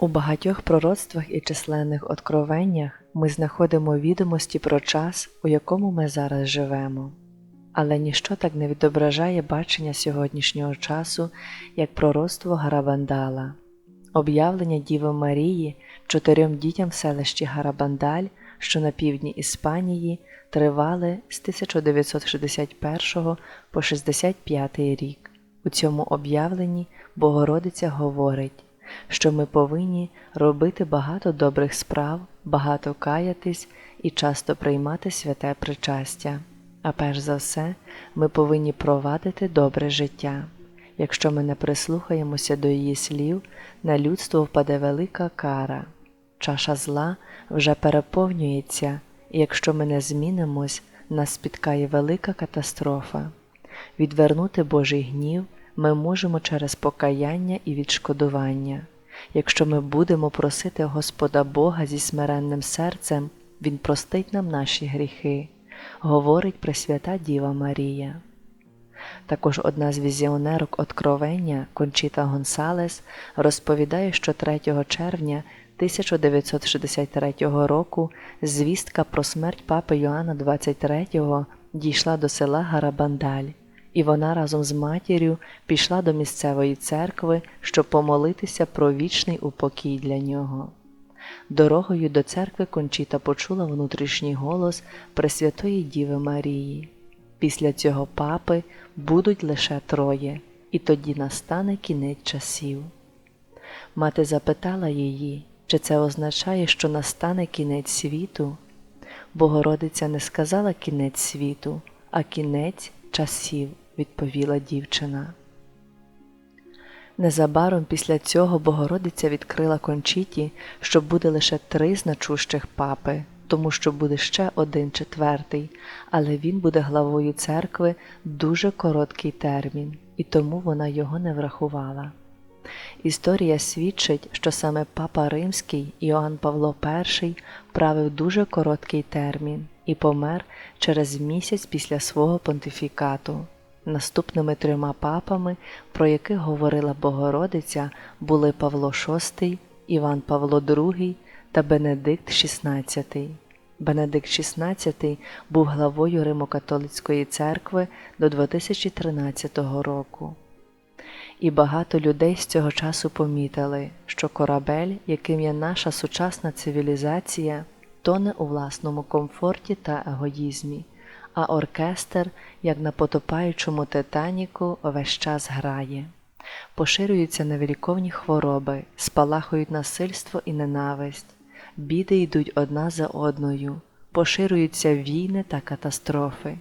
У багатьох пророцтвах і численних откровеннях ми знаходимо відомості про час, у якому ми зараз живемо. Але ніщо так не відображає бачення сьогоднішнього часу, як пророцтво Гарабандала. Об'явлення Діви Марії чотирьом дітям в селищі Гарабандаль, що на півдні Іспанії, тривали з 1961 по 65 рік. У цьому об'явленні Богородиця говорить, що ми повинні робити багато добрих справ, багато каятись і часто приймати святе причастя. А перш за все, ми повинні провадити добре життя. Якщо ми не прислухаємося до її слів, на людство впаде велика кара. Чаша зла вже переповнюється, і якщо ми не змінимось, нас спіткає велика катастрофа. Відвернути Божий гнів ми можемо через покаяння і відшкодування. Якщо ми будемо просити Господа Бога зі смиренним серцем, Він простить нам наші гріхи, говорить Пресвята Діва Марія. Також одна з візіонерок Откровення Кончіта Гонсалес розповідає, що 3 червня 1963 року звістка про смерть папи Йоанна XXIII дійшла до села Гарабандаль, і вона разом з матір'ю пішла до місцевої церкви, щоб помолитися про вічний упокій для нього. Дорогою до церкви Кончіта почула внутрішній голос Пресвятої Діви Марії. Після цього папи будуть лише троє, і тоді настане кінець часів. Мати запитала її, чи це означає, що настане кінець світу. Богородиця не сказала кінець світу, а кінець часів, відповіла дівчина. Незабаром після цього Богородиця відкрила кончіті, що буде лише три значущих папи, тому що буде ще один четвертий, але він буде главою церкви дуже короткий термін, і тому вона його не врахувала. Історія свідчить, що саме Папа Римський Іоанн Павло І правив дуже короткий термін і помер через місяць після свого понтифікату. Наступними трьома папами, про яких говорила Богородиця, були Павло VI, Іван Павло II та Бенедикт XVI. Бенедикт XVI був главою Римо-католицької церкви до 2013 року. І багато людей з цього часу помітили, що корабель, яким є наша сучасна цивілізація, тоне у власному комфорті та егоїзмі, а оркестр, як на потопаючому Титаніку, весь час грає. Поширюються невеликовні хвороби, спалахують насильство і ненависть, біди йдуть одна за одною, поширюються війни та катастрофи.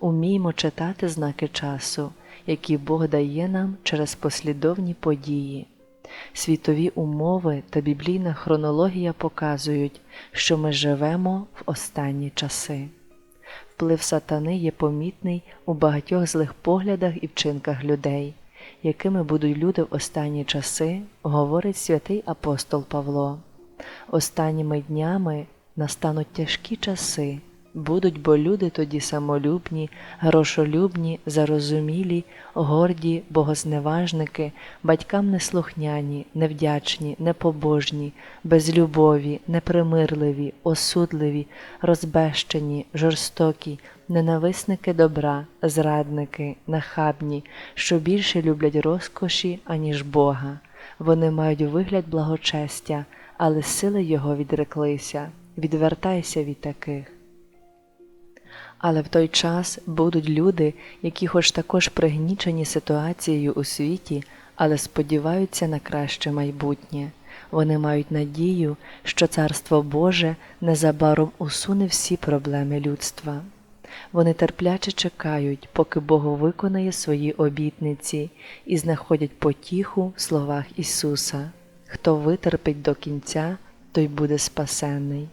Уміймо читати знаки часу, які Бог дає нам через послідовні події. Світові умови та біблійна хронологія показують, що ми живемо в останні часи. Вплив сатани є помітний у багатьох злих поглядах і вчинках людей, якими будуть люди в останні часи, говорить святий апостол Павло. Останніми днями настануть тяжкі часи. Будуть бо люди тоді самолюбні, грошолюбні, зарозумілі, горді, богозневажники, батькам неслухняні, невдячні, непобожні, безлюбові, непримирливі, осудливі, розбещені, жорстокі, ненависники добра, зрадники, нахабні, що більше люблять розкоші, аніж Бога. Вони мають вигляд благочестя, але сили Його відреклися. Відвертайся від таких. Але в той час будуть люди, які хоч також пригнічені ситуацією у світі, але сподіваються на краще майбутнє. Вони мають надію, що Царство Боже незабаром усуне всі проблеми людства. Вони терпляче чекають, поки Бог виконає свої обітниці і знаходять потіху в словах Ісуса. Хто витерпить до кінця, той буде спасенний.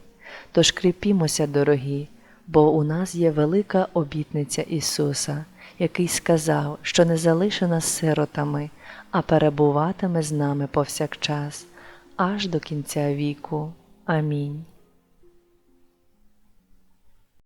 Тож кріпімося, дорогі бо у нас є велика обітниця Ісуса, який сказав, що не залише нас сиротами, а перебуватиме з нами повсякчас, аж до кінця віку. Амінь.